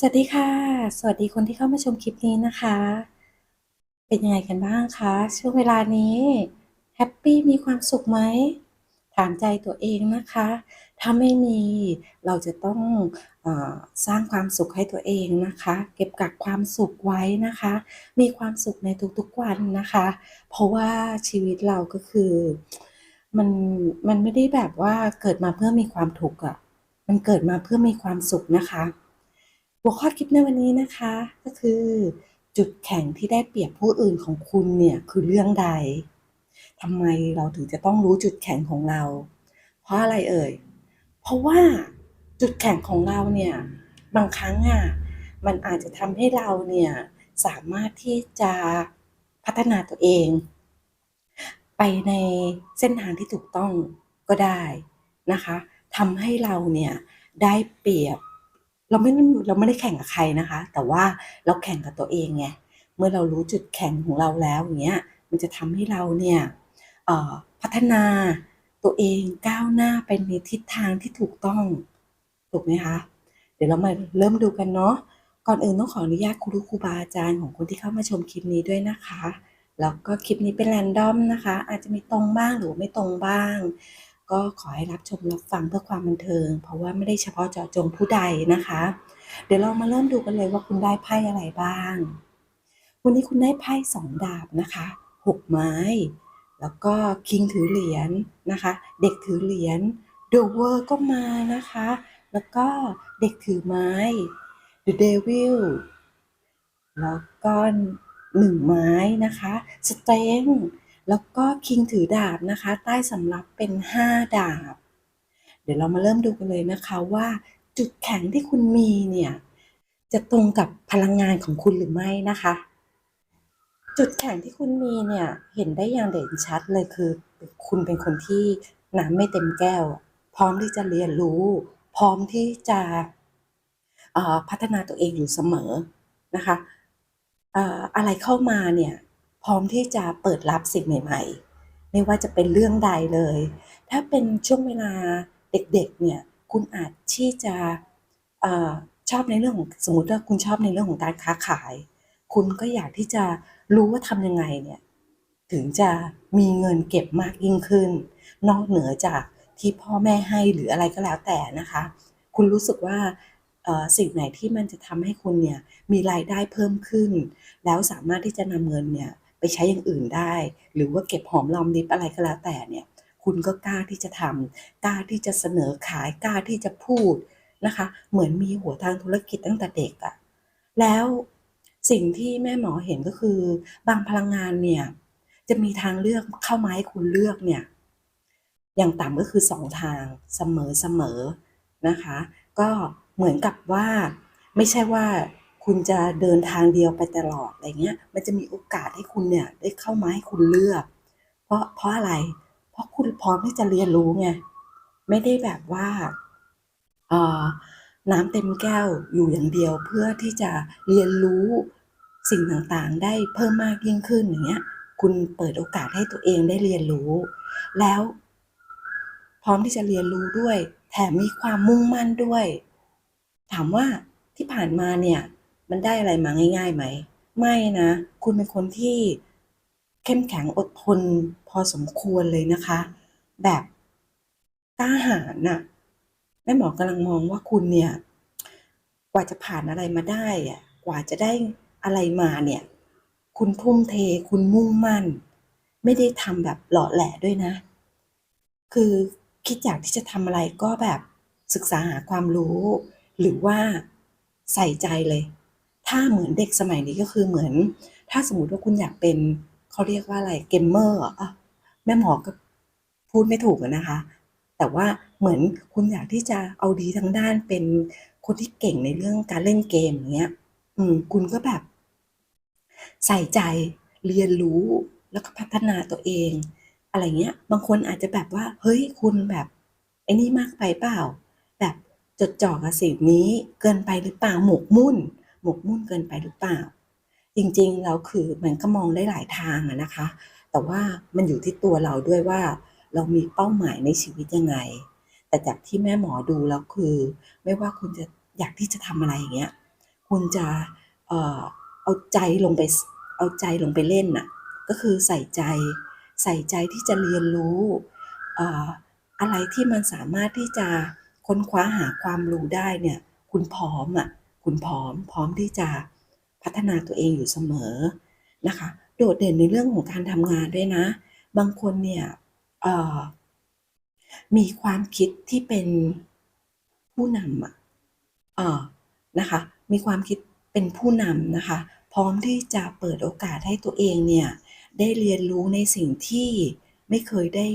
สวัสดีค่ะ สวัสดีคนที่เข้ามาชมคลิปนี้นะคะ เป็นยังไงกันบ้างคะ ช่วงเวลานี้แฮปปี้มีความสุขไหม ถามใจตัวเองนะคะ ถ้าไม่มีเราจะต้องอสร้างความสุขให้ตัวเองนะคะ เก็บกักความสุขไว้นะคะ มีความสุขในทุกๆวันนะคะ เพราะว่าชีวิตเราก็คือมันมันไม่ได้แบบว่าเกิดมาเพื่อมีความทุกข์อะมันเกิดมาเพื่อมีความสุขนะคะ หัวข้อคลิปในวันนี้นะคะ ก็คือ จุดแข็งที่ได้เปรียบผู้อื่นของคุณเนี่ยคือเรื่องใดทำไมเราถึงจะต้องรู้จุดแข็งของเรา เพราะอะไรเอ่ย เพราะว่าจุดแข็งของเราเนี่ยบางครั้งอะมันอาจจะทำให้เราเนี่ยสามารถที่จะพัฒนาตัวเอง ไปในเส้นทางที่ถูกต้องก็ได้นะคะทำให้เราเนี่ยได้เปรียบ เราไม่เราไม่ได้แข่งกับใครนะคะ แต่ว่าเราแข่งกับตัวเองไงเมื่อเรารู้จุดแข็งของเราแล้วอย่างเงี้ยมันจะทำให้เราเนี่ยพัฒนาตัวเองก้าวหน้าไปในทิศทางที่ถูกต้องถูกไหมคะเดี๋ยวเรามาเริ่มดูกันเนาะก่อนอื่นต้องขออนุญาตครูครูบาอาจารย์ของคนที่เข้ามาชมคลิปนี้ด้วยนะคะแล้วก็คลิปนี้เป็นแรนดอมนะคะ อาจจะมีตรงบ้างหรือไม่ตรงบ้าง ก็ขอให้รับชมรับฟังเพื่อความบันเทิง เพราะว่าไม่ได้เฉพาะเจาะจงผู้ใดนะคะ เดี๋ยวเรามาเริ่มดูกันเลยว่าคุณได้ไพ่อะไรบ้าง วันนี้คุณได้ไพ่สองดาบนะคะหกไม้ แล้วก็คิงถือเหรียญนะคะ เด็กถือเหรียญเดอะเวอร์ก็มานะคะ แล้วก็เด็กถือไม้ The Devil แล้วก็หนึ่งไม้นะคะสเตง แล้วก็คิงถือดาบนะคะ ใต้สำรับเป็นห้าดาบ เดี๋ยวเรามาเริ่มดูกันเลยนะคะว่าจุดแข็งที่คุณมีเนี่ย จะตรงกับพลังงานของคุณหรือไม่นะคะ จุดแข็งที่คุณมีเนี่ยเห็นได้อย่างเด่นชัดเลยคือ คุณเป็นคนที่น้ำไม่เต็มแก้ว พร้อมที่จะเรียนรู้ พร้อมที่จะพัฒนาตัวเองอยู่เสมอนะคะอะไรเข้ามาเนี่ย พร้อมที่จะเปิดรับสิ่งใหม่ ๆ ไม่ว่าจะเป็นเรื่องใดเลย ถ้าเป็นช่วงเวลาเด็กๆเนี่ยคุณอาจที่จะอชอบในเรื่องของสมมติว่าคุณชอบในเรื่องของการค้าขาย คุณก็อยากที่จะรู้ว่าทำยังไงเนี่ยถึงจะมีเงินเก็บมากยิ่งขึ้น นอกเหนือจากที่พ่อแม่ให้หรืออะไรก็แล้วแต่นะคะ คุณรู้สึกว่าสิ่งไหนที่มันจะทำให้คุณเนี่ยมีรายได้เพิ่มขึ้น แล้วสามารถที่จะนำเงินเนี่ย ไปใช้อย่างอื่นได้ หรือว่าเก็บหอมรอมริบอะไรก็แล้วแต่เนี่ยคุณก็กล้าที่จะทำกล้าที่จะเสนอขายกล้าที่จะพูดนะคะ เหมือนมีหัวทางธุรกิจตั้งแต่เด็กอะแล้วสิ่งที่แม่หมอเห็นก็คือบางพลังงานเนี่ยจะมีทางเลือกเข้ามาให้คุณเลือกเนี่ยอย่างต่ำก็คือสองทางเสมอเสมอนะคะ ก็เหมือนกับว่าไม่ใช่ว่า คุณจะเดินทางเดียวไปตลอดอะไรเงี้ย มันจะมีโอกาสให้คุณเนี่ยได้เข้ามาให้คุณเลือก เพราะเพราะอะไร เพราะคุณพร้อมที่จะเรียนรู้ไง ไม่ได้แบบว่าเอ่อน้ำเต็มแก้วอยู่อย่างเดียวเพื่อที่จะเรียนรู้สิ่งต่างๆ ได้เพิ่มมากยิ่งขึ้นอย่างเงี้ย คุณเปิดโอกาสให้ตัวเองได้เรียนรู้ แล้ว พร้อมที่จะเรียนรู้ด้วย แถมมีความมุ่งมั่นด้วย ถามว่าที่ผ่านมาเนี่ย มันได้อะไรมาง่ายๆไหม ไม่นะ คุณเป็นคนที่เข้มแข็งอดทนพอสมควรเลยนะคะ แบบกล้าหาญน่ะแม่หมอกำลังมองว่าคุณเนี่ย กว่าจะผ่านอะไรมาได้อะกว่าจะได้อะไรมาเนี่ย คุณทุ่มเทคุณมุ่งมั่น ไม่ได้ทำแบบหล่อแหละด้วยนะ คือคิดอยากที่จะทำอะไรก็แบบศึกษาหาความรู้ หรือว่าใส่ใจเลย ถ้าเหมือนเด็กสมัยนี้ก็คือเหมือน ถ้าสมมติว่าคุณอยากเป็นเขาเรียกว่าอะไรเกมเมอร์อะแม่หมอก็พูดไม่ถูกนะคะ แต่ว่าเหมือนคุณอยากที่จะเอาดีทางด้านเป็นคนที่เก่งในเรื่องการเล่นเกมอย่างเงี้ย อืม คุณก็แบบ ใส่ใจเรียนรู้แล้วก็พัฒนาตัวเอง อะไรเงี้ย บางคนอาจจะแบบว่า เฮ้ยคุณแบบไอ้นี่มากไปเปล่า แบบจดจ่อกับสิ่งนี้เกินไปหรือเปล่าหมกมุ่น หมกมุ่นเกินไปหรือเปล่า จริงๆแล้วคือมันก็มองได้หลายทางนะคะ แต่ว่ามันอยู่ที่ตัวเราด้วยว่า เรามีเป้าหมายในชีวิตยังไง แต่จากที่แม่หมอดูแล้วคือ ไม่ว่าคุณจะอยากที่จะทำอะไรอย่างเงี้ยคุณจะเอ่อเอาใจลงไปเอาใจลงไปเล่นน่ะก็คือใส่ใจใส่ใจที่จะเรียนรู้เอ่ออะไรที่มันสามารถที่จะค้นคว้าหาความรู้ได้เนี่ย คุณพร้อมอะ คุณพร้อมพร้อมที่จะพัฒนาตัวเองอยู่เสมอนะคะ โดดเด่นในเรื่องของการทำงานด้วยนะ บางคนเนี่ยมีความคิดที่เป็นผู้นำอะนะคะ มีความคิดเป็นผู้นำนะคะ พร้อมที่จะเปิดโอกาสให้ตัวเองเนี่ยได้เรียนรู้ในสิ่งที่ไม่เคยได้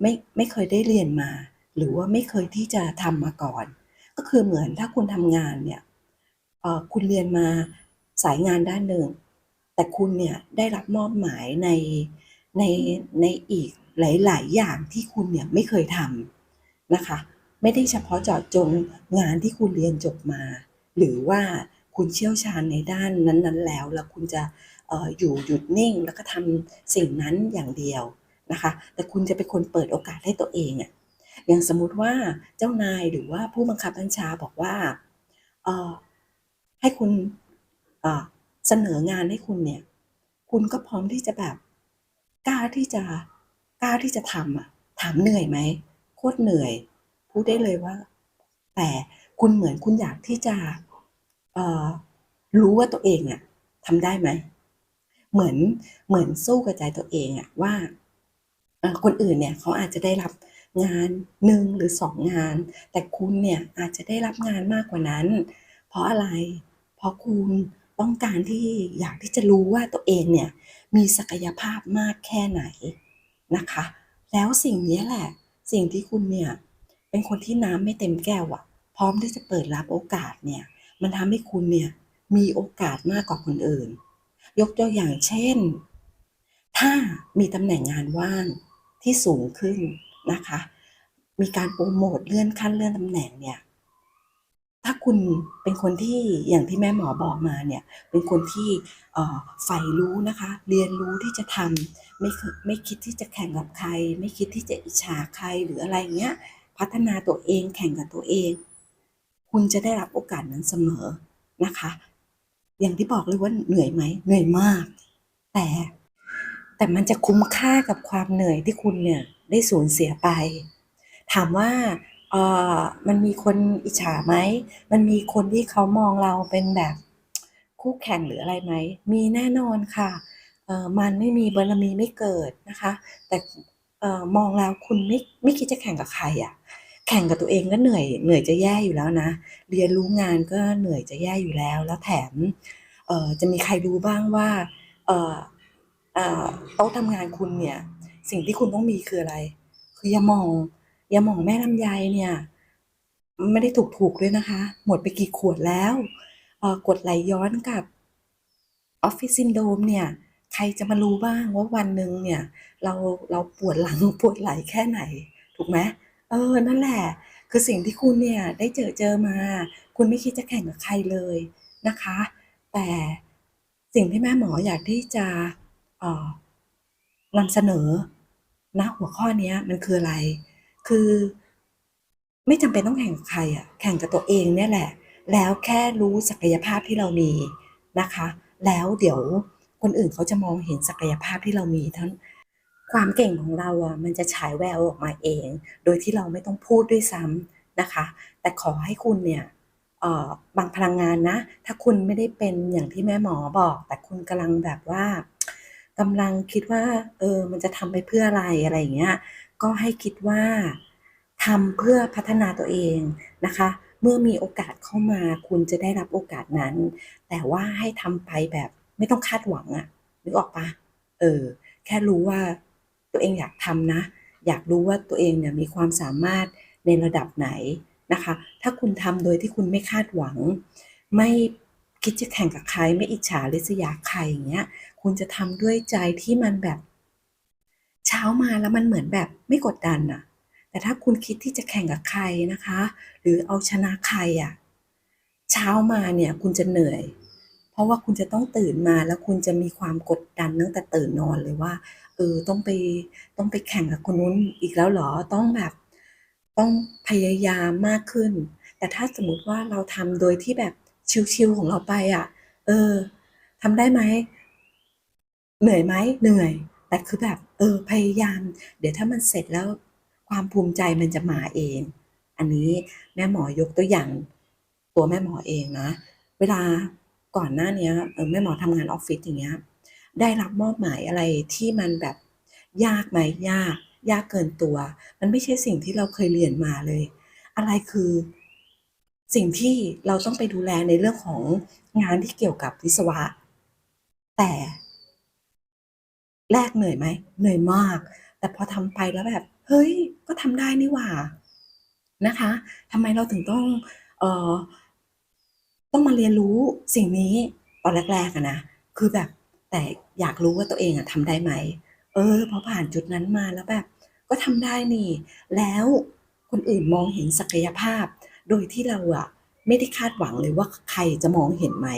ไม่ไม่เคยได้เรียนมา หรือว่าไม่เคยที่จะทำมาก่อน ก็คือเหมือนถ้าคุณทำงานเนี่ย คุณเรียนมาสายงานด้านหนึ่ง แต่คุณเนี่ยได้รับมอบหมายในในในอีกหลาย ๆ อย่างที่คุณเนี่ยไม่เคยทำนะคะ ไม่ได้เฉพาะเจาะจงงานที่คุณเรียนจบมา หรือว่าคุณเชี่ยวชาญในด้านนั้น ๆ แล้ว แล้วคุณจะอออยู่หยุดนิ่งแล้วก็ทำสิ่งนั้นอย่างเดียวนะคะ แต่คุณจะเป็นคนเปิดโอกาสให้ตัวเองอะอย่างสมมุติว่าเจ้านายหรือว่าผู้บังคับบัญชาบอกว่าเออ ให้คุณเสนองานให้คุณเนี่ย คุณก็พร้อมที่จะแบบกล้าที่จะกล้าที่จะทำอะถามเหนื่อยไหมโคตรเหนื่อย พูดได้เลยว่า แต่คุณเหมือนคุณอยากที่จะรู้ว่าตัวเองอะทำได้ไหมเหมือนเหมือนสู้กับใจตัวเองอะว่าคนอื่นเนี่ยเขาอาจจะได้รับงานหนึ่งหรือสองงาน แต่คุณเนี่ยอาจจะได้รับงานมากกว่านั้น ราะอะไร เพราะคุณต้องการที่อยากที่จะรู้ว่าตัวเองเนี่ยมีศักยภาพมากแค่ไหนนะคะ แล้วสิ่งนี้แหละ สิ่งที่คุณเนี่ยเป็นคนที่น้ำไม่เต็มแก้วอะพร้อมที่จะเปิดรับโอกาสเนี่ย มันทำให้คุณเนี่ยมีโอกาสมากกว่าคนอื่น ยกตัวอย่างเช่น ถ้ามีตำแหน่งงานว่างที่สูงขึ้นนะคะ มีการโปรโมทเลื่อนขั้นเลื่อนตำแหน่งเนี่ย ถ้าคุณเป็นคนที่อย่างที่แม่หมอบอกมาเนี่ย เป็นคนที่ใฝ่รู้นะคะ เรียนรู้ที่จะทำไม่คยไม่คิดที่จะแข่งกับใคร ไม่คิดที่จะอิจฉาใครหรืออะไรเงี้ย พัฒนาตัวเองแข่งกับตัวเอง คุณจะได้รับโอกาสนั้นเสมอนะคะ อย่างที่บอกเลยว่าเหนื่อยไหมเหนื่อยมาก แต่แต่มันจะคุ้มค่ากับความเหนื่อยที่คุณเนี่ยได้สูญเสียไป ถามว่า มันมีคนอิจฉาไหม มันมีคนที่เขามองเราเป็นแบบคู่แข่งหรืออะไรไหม มีแน่นอนค่ะเอ่อมันไม่มีบารมีไม่เกิดนะคะ แต่เออมองแล้วคุณไม่ไม่คิดจะแข่งกับใครอะแข่งกับตัวเองก็เหนื่อยเหนื่อยจะแย่อยู่แล้วนะ เรียนรู้งานก็เหนื่อยจะแย่อยู่แล้ว แล้วแถมเออจะมีใครรู้บ้างว่าเออเอ่อโต๊ะทำงานคุณเนี่ย สิ่งที่คุณต้องมีคืออะไร คือยามอง ยาหม่องแม่ลำไยเนี่ย ไม่ได้ถูกๆด้วยนะคะ หมดไปกี่ขวดแล้วกดไหลย้อนกับ Office Syndrome เนี่ย ใครจะมารู้บ้างว่าวันหนึ่งเนี่ย เราเราปวดหลังปวดไหล่แค่ไหน ถูกไหมเออ นั่นแหละ คือสิ่งที่คุณเนี่ยได้เจอเจอมา คุณไม่คิดจะแข่งกับใครเลยนะคะ แต่สิ่งที่แม่หมออยากที่จะออนำเสนอณหัวข้อนี้มันคืออะไร คือ ไม่จำเป็นต้องแข่งกับใครอะแข่งกับตัวเองเนี่ยแหละ แล้วแค่รู้ศักยภาพที่เรามีนะคะ แล้วเดี๋ยวคนอื่นเขาจะมองเห็นศักยภาพที่เรามีทั้งความเก่งของเราอะมันจะฉายแววออกมาเอง โดยที่เราไม่ต้องพูดด้วยซ้ำนะคะ แต่ขอให้คุณเนี่ยเอ่อบางพลังงานนะ ถ้าคุณไม่ได้เป็นอย่างที่แม่หมอบอก แต่คุณกำลังแบบว่ากำลังคิดว่า เออ มันจะทำไปเพื่ออะไรอะไรอย่างเงี้ย ก็ให้คิดว่าทำเพื่อพัฒนาตัวเองนะคะ เมื่อมีโอกาสเข้ามาคุณจะได้รับโอกาสนั้น แต่ว่าให้ทำไปแบบไม่ต้องคาดหวังอะนึกออกปล่า?เออ แค่รู้ว่าตัวเองอยากทำนะ อยากรู้ว่าตัวเองเนี่ยมีความสามารถในระดับไหนนะคะ ถ้าคุณทำโดยที่คุณไม่คาดหวัง ไม่คิดจะแข่งกับใคร ไม่อิจฉาริษยาใครอย่างเงี้ย คุณจะทำด้วยใจที่มันแบบ ช้ามาแล้วมันเหมือนแบบไม่กดดันน่ะแต่ถ้าคุณคิดที่จะแข่งกับใครนะคะ หรือเอาชนะใครอะเช้ามาเนี่ยคุณจะเหนื่อย เพราะว่าคุณจะต้องตื่นมาแล้วคุณจะมีความกดดันตั้งแต่ตื่นนอนเลยว่า เออต้องไปต้องไปแข่งกับคนนู้นอีกแล้วเหรอต้องแบบต้องพยายามมากขึ้น แต่ถ้าสมมติว่าเราทำโดยที่แบบชิลๆของเราไปอะ เออทำได้ไหม เหนื่อยไหมเหนื่อย แต่คือแบบ เออพยายาม เดี๋ยวถ้ามันเสร็จแล้วความภูมิใจมันจะมาเอง อันนี้แม่หมอยกตัวอย่างตัวแม่หมอเองนะเวลาก่อนหน้านี้เออแม่หมอทำงานออฟฟิศอย่างเงี้ยได้รับมอบหมายอะไรที่มันแบบยากไหมยาก ยากเกินตัว มันไม่ใช่สิ่งที่เราเคยเรียนมาเลย อะไรคือสิ่งที่เราต้องไปดูแลในเรื่องของงานที่เกี่ยวกับวิศวะ แต่ แรกเหนื่อยไหมเหนื่อยมาก แต่พอทำไปแล้วแบบ เฮ้ย ก็ทำได้นี่หว่านะคะทำไมเราถึงต้องเอ่อต้องมาเรียนรู้สิ่งนี้ตอนแรกๆอะนะคือแบบแต่อยากรู้ว่าตัวเองอะทำได้ไหมเออพอผ่านจุดนั้นมาแล้วแบบ ก็ทำได้นี่ แล้วคนอื่นมองเห็นศักยภาพ โดยที่เราอะไม่ได้คาดหวังเลยว่าใครจะมองเห็นไหม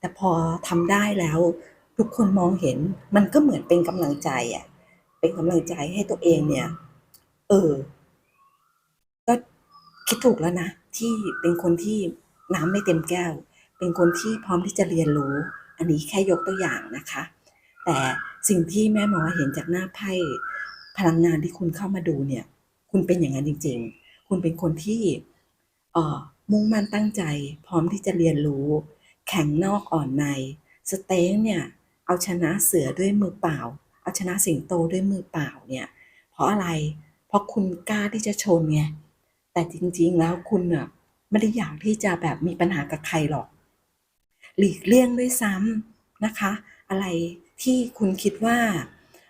แต่พอทำได้แล้ว ทุกคนมองเห็นมันก็เหมือนเป็นกำลังใจอะเป็นกำลังใจให้ตัวเองเนี่ย เออ ก็คิดถูกแล้วนะ ที่เป็นคนที่น้ำไม่เต็มแก้ว เป็นคนที่พร้อมที่จะเรียนรู้ อันนี้แค่ยกตัวอย่างนะคะ แต่สิ่งที่แม่หมอเห็นจากหน้าไพ่พลังงานที่คุณเข้ามาดูเนี่ย คุณเป็นอย่างนั้นจริง ๆ คุณเป็นคนที่เอ่อมุ่งมั่นตั้งใจ พร้อมที่จะเรียนรู้ แข็งนอกอ่อนใน สเต๊กเนี่ย เอาชนะเสือด้วยมือเปล่า เอาชนะสิงโตด้วยมือเปล่าเนี่ย เพราะอะไร เพราะคุณกล้าที่จะชนไง แต่จริงๆแล้วคุณน่ะไม่ได้อยากที่จะแบบมีปัญหากับใครหรอก หลีกเลี่ยงด้วยซ้ำนะคะ อะไรที่คุณคิดว่า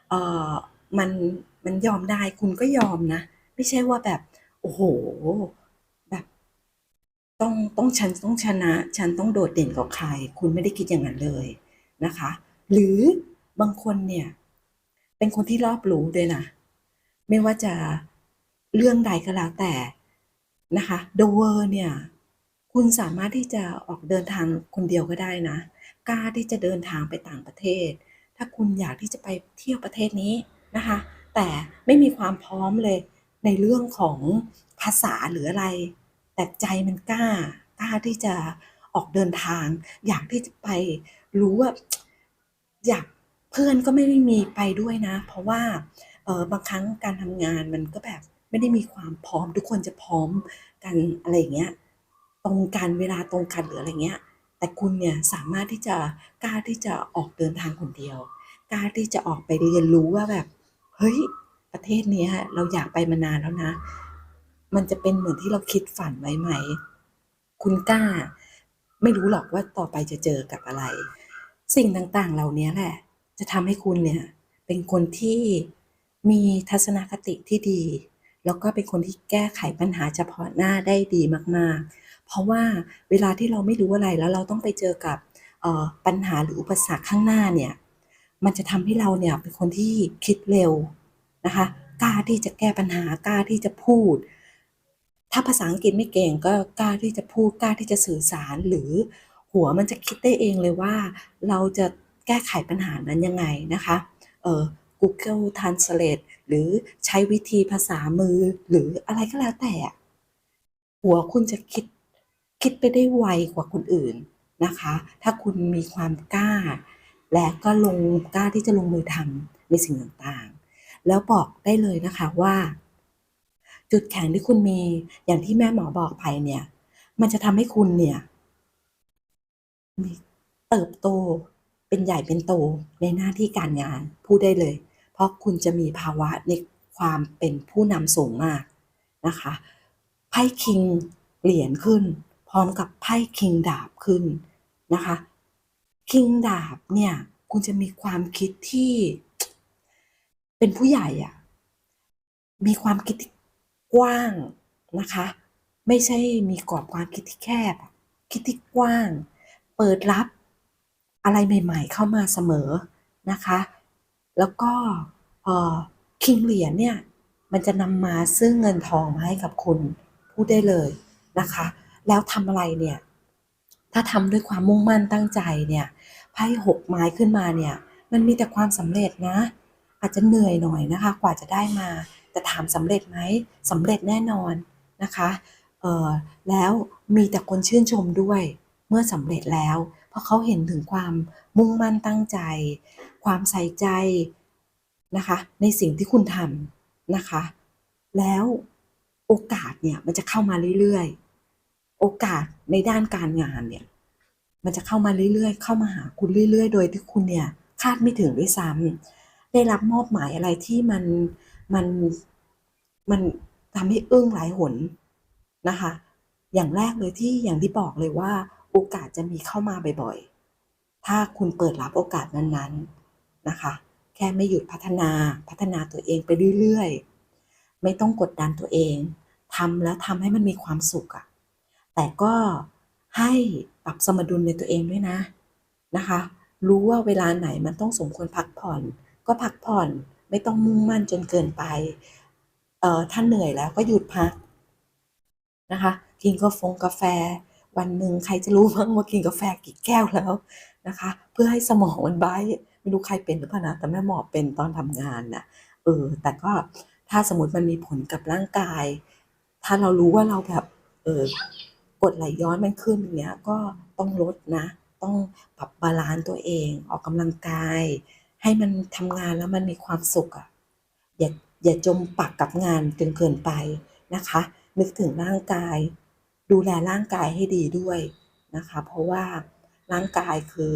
เอ่อมันมันยอมได้คุณก็ยอมนะ ไม่ใช่ว่าแบบ โอ้โฮแบบต้องต้องฉันต้องชนะ ฉันต้องโดดเด่นกว่าใคร คุณไม่ได้คิดอย่างนั้นเลยนะคะ หรือบางคนเนี่ย เป็นคนที่รอบรู้ด้วยนะ ไม่ว่าจะเรื่องใดก็แล้วแต่นะคะ The World เนี่ย คุณสามารถที่จะออกเดินทางคนเดียวก็ได้นะ กล้าที่จะเดินทางไปต่างประเทศ ถ้าคุณอยากที่จะไปเที่ยวประเทศนี้นะคะ แต่ไม่มีความพร้อมเลยในเรื่องของภาษาหรืออะไร แต่ใจมันกล้ากล้าที่จะออกเดินทาง อยากที่จะไปรู้ว่า อยากเพื่อนก็ไม่ได้มีไปด้วยนะ เพราะว่าเออบางครั้งการทำงานมันก็แบบไม่ได้มีความพร้อม ทุกคนจะพร้อมกันอะไรเงี้ยตรงกันเวลาตรงกันหรืออะไรเงี้ย แต่คุณเนี่ยสามารถที่จะกล้าที่จะออกเดินทางคนเดียวกล้าที่จะออกไปเรียนรู้ว่าแบบเฮ้ยประเทศเนี้ยเราอยากไปมานานแล้วนะ มันจะเป็นเหมือนที่เราคิดฝันไว้ไหม คุณกล้า ไม่รู้หรอกว่าต่อไปจะเจอกับอะไร สิ่งต่างๆ เหล่านี้แหละ จะทำให้คุณเนี่ยเป็นคนที่มีทัศนคติที่ดี แล้วก็เป็นคนที่แก้ไขปัญหาเฉพาะหน้าได้ดีมากๆ เพราะว่าเวลาที่เราไม่รู้อะไรแล้วเราต้องไปเจอกับออปัญหาหรืออุปสรรคข้างหน้าเนี่ยมันจะทำให้เราเนี่ยเป็นคนที่คิดเร็วนะคะกล้าที่จะแก้ปัญหากล้าที่จะพูด ถ้าภาษาอังกฤษไม่เก่งก็กล้าที่จะพูดกล้าที่จะสื่อสารหรือ หัวมันจะคิดได้เองเลยว่า เราจะแก้ไขปัญหานั้นยังไงนะคะเอ่อ Google Translate หรือใช้วิธีภาษามือหรืออะไรก็แล้วแต่ หัวคุณจะคิดคิดไปได้ไวกว่าคนอื่นนะคะ ถ้าคุณมีความกล้า และก็ลงกล้าที่จะลงมือทำในสิ่งต่างๆ แล้วบอกได้เลยนะคะว่า จุดแข็งที่คุณมีอย่างที่แม่หมอบอกไปเนี่ย มันจะทำให้คุณเนี่ย เติบโตเป็นใหญ่เป็นโตในหน้าที่การงานพูดได้เลย เพราะคุณจะมีภาวะในความเป็นผู้นำสูงมากนะคะไพ่ King เหรียญขึ้น พร้อมกับไพ่ King ดาบขึ้นนะคะ King ดาบเนี่ยคุณจะมีความคิดที่เป็นผู้ใหญ่อะมีความคิดที่กว้างนะคะ ไม่ใช่มีกรอบความคิดที่แคบ คิดที่กว้าง เปิดรับอะไรใหม่ๆเข้ามาเสมอนะคะ แล้วก็เอ่อ King เหรียญเนี่ยมันจะนำมาซึ่งเงินทองมาให้กับคุณพูดได้เลยนะคะ แล้วทำอะไรเนี่ย ถ้าทำด้วยความมุ่งมั่นตั้งใจเนี่ยไพ่6ไม้ขึ้นมาเนี่ย มันมีแต่ความสำเร็จนะ อาจจะเหนื่อยหน่อยนะคะ กว่าจะได้มา แต่ถามสำเร็จไหมสำเร็จแน่นอนนะคะเออแล้วมีแต่คนชื่นชมด้วย เมื่อสำเร็จแล้ว เพราะเขาเห็นถึงความมุ่งมั่นตั้งใจ ความใส่ใจนะคะ ในสิ่งที่คุณทำนะคะ แล้วโอกาสเนี่ยมันจะเข้ามาเรื่อยๆ โอกาสในด้านการงานเนี่ยมันจะเข้ามาเรื่อยๆ เข้ามาหาคุณเรื่อย ๆ โดยที่คุณเนี่ยคาดไม่ถึงด้วยซ้ำได้รับมอบหมายอะไรที่มันมันมันทำให้อึ้งหลายหนนะคะ อย่างแรกเลยที่อย่างที่บอกเลยว่า โอกาสจะมีเข้ามาบ่อยๆ ถ้าคุณเปิดรับโอกาสนั้นๆนะคะ แค่ไม่หยุดพัฒนาพัฒนาตัวเองไปเรื่อยๆ ไม่ต้องกดดันตัวเองทำแล้วทำให้มันมีความสุขอะแต่ก็ให้ปรับสมดุลในตัวเองด้วยนะนะคะ รู้ว่าเวลาไหนมันต้องสมควรพักผ่อน ก็พักผ่อนไม่ต้องมุ่งมั่นจนเกินไปเอ่อถ้าเหนื่อยแล้วก็หยุดพักนะคะ กินกาแฟกาแฟ วันหนึ่งใครจะรู้บ้างว่ากินกาแฟกี่แก้วแล้วนะคะ เพื่อให้สมองมันบรท์ไม่รู้ใครเป็นหรือเปล่านะแต่แม่หมอเป็นตอนทำงานน่ะเออ แต่ก็ถ้าสมมติมันมีผลกับร่างกาย ถ้าเรารู้ว่าเราแบบเออกดไหลย้อนมันขึ้นอย่างเงี้ยก็ต้องลดนะ ต้องปรับบาลานซ์ตัวเอง ออกกำลังกาย ให้มันทำงานแล้วมันมีความสุขอะอย่าอย่าจมปักกับงานจนเกินไปนะคะ นึกถึงร่างกาย ดูแลร่างกายให้ดีด้วยนะคะ เพราะว่าร่างกายคือ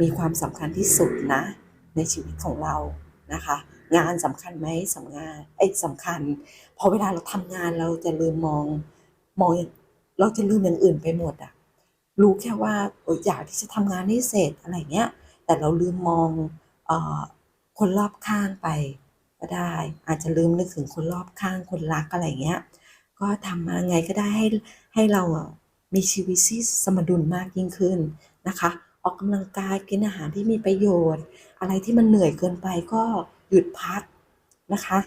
มีความสำคัญที่สุดนะ ในชีวิตของเรานะคะ งานสำคัญไหมสำงานไอ้สำคัญ พอเวลาเราทำงานเราจะลืมมองมองเราจะลืมอย่างอื่นไปหมดอะรู้แค่ว่าอออยากที่จะทำงานให้เสร็จอะไรเงี้ย แต่เราลืมมองอคนรอบข้างไปก็ได้ อาจจะลืมนึกถึงคนรอบข้างคนรักอะไรเงี้ย ก็ทำมาไงก็ได้ให้ ให้เราอะมีชีวิตที่สมดุลมากยิ่งขึ้นนะคะ ออกกำลังกายกินอาหารที่มีประโยชน์ อะไรที่มันเหนื่อยเกินไปก็หยุดพักนะคะ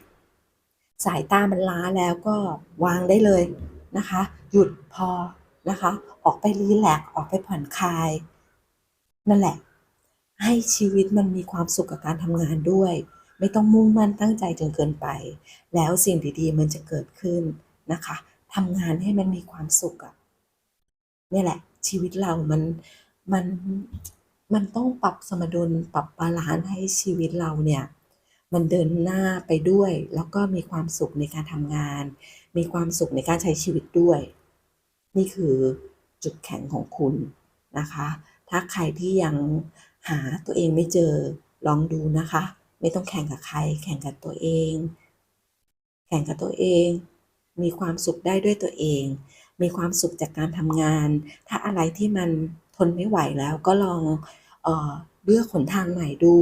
สายตามันล้าแล้วก็วางได้เลยนะคะ หยุดพอนะคะ ออกไปรีแลกออกไปผ่อนคลาย นั่นแหละ ให้ชีวิตมันมีความสุขกับการทำงานด้วย ไม่ต้องมุ่งมั่นตั้งใจจนเกินไป แล้วสิ่งดีๆ มันจะเกิดขึ้นนะคะ ทำงานให้มันมีความสุขอะเนี่ยแหละ ชีวิตเรามันมันมันต้องปรับสมดุลปรับบาลานซ์ให้ชีวิตเราเนี่ย มันเดินหน้าไปด้วย แล้วก็มีความสุขในการทำงาน มีความสุขในการใช้ชีวิตด้วย นี่คือจุดแข็งของคุณนะคะ ถ้าใครที่ยังหาตัวเองไม่เจอลองดูนะคะ ไม่ต้องแข่งกับใคร แข่งกับตัวเอง แข่งกับตัวเอง มีความสุขได้ด้วยตัวเอง มีความสุขจากการทำงาน ถ้าอะไรที่มันทนไม่ไหวแล้วก็ลองเออเลือกหนทางใหม่ดู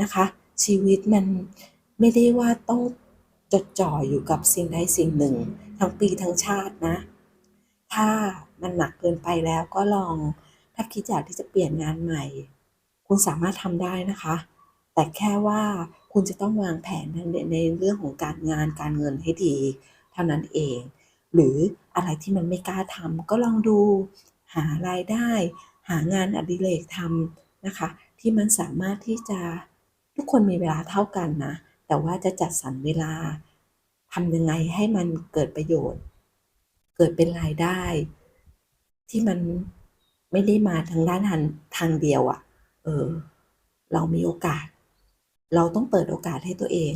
นะคะ ชีวิตมันไม่ได้ว่าต้องจดจ่ออยู่กับสิ่งใดสิ่งหนึ่ง ทั้งปีทั้งชาตินะ ถ้ามันหนักเกินไปแล้วก็ลองถ้าคิดอยากที่จะเปลี่ยนงานใหม่ คุณสามารถทำได้นะคะ แต่แค่ว่าคุณจะต้องวางแผนในในเรื่องของการงานการเงินให้ดี ท่านั้นเอง หรืออะไรที่มันไม่กล้าทำก็ลองดูหารายได้ หางานอดิเรกทำนะคะ ที่มันสามารถที่จะทุกคนมีเวลาเท่ากันนะ แต่ว่าจะจัดสรรเวลาทำยังไงให้มันเกิดประโยชน์ เกิดเป็นรายได้ ที่มันไม่ได้มาทางด้านทางทางเดียวอะ่ะ เออ เรามีโอกาส เราต้องเปิดโอกาสให้ตัวเอง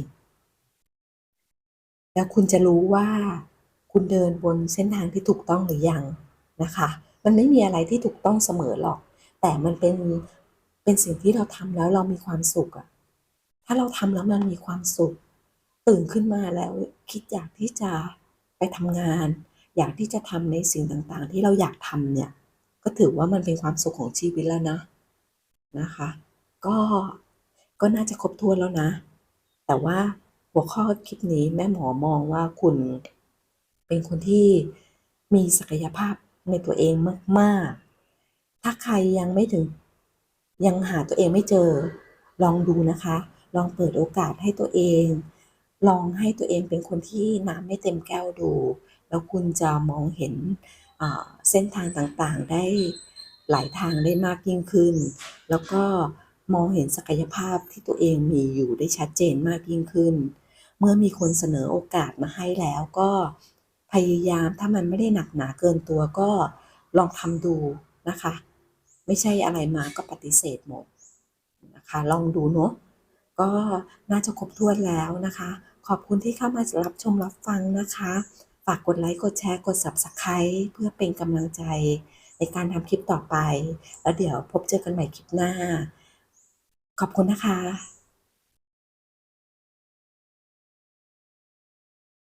แล้วคุณจะรู้ว่าคุณเดินบนเส้นทางที่ถูกต้องหรือยังนะคะ มันไม่มีอะไรที่ถูกต้องเสมอหรอก แต่มันเป็นเป็นสิ่งที่เราทำแล้วเรามีความสุขอะถ้าเราทำแล้วมันมีความสุข ตื่นขึ้นมาแล้วคิดอยากที่จะไปทำงาน อยากที่จะทำในสิ่งต่างๆ ที่เราอยากทำเนี่ยก็ถือว่ามันเป็นความสุขของชีวิตแล้วนะนะคะ ก็ก็น่าจะครบถ้วนแล้วนะ แต่ว่า หัวข้อคลิปนี้แม่หมอมองว่าคุณเป็นคนที่มีศักยภาพในตัวเองมากๆ ถ้าใครยังไม่ถึงยังหาตัวเองไม่เจอ ลองดูนะคะ ลองเปิดโอกาสให้ตัวเอง ลองให้ตัวเองเป็นคนที่น้ำไม่เต็มแก้วดู แล้วคุณจะมองเห็นเส้นทางต่างๆได้หลายทางได้มากยิ่งขึ้น แล้วก็มองเห็นศักยภาพที่ตัวเองมีอยู่ได้ชัดเจนมากยิ่งขึ้น เมื่อมีคนเสนอโอกาสมาให้แล้วก็พยายามถ้ามันไม่ได้หนักหนาเกินตัวก็ลองทำดูนะคะ ไม่ใช่อะไรมาก็ปฏิเสธหมดนะคะ ลองดูเนาะก็น่าจะครบถ้วนแล้วนะคะ ขอบคุณที่เข้ามารับชมรับฟังนะคะ ฝากกดไลค์กดแชร์กด Subscribe เพื่อเป็นกำลังใจในการทำคลิปต่อไป แล้วเดี๋ยวพบเจอกันใหม่คลิปหน้า ขอบคุณนะคะ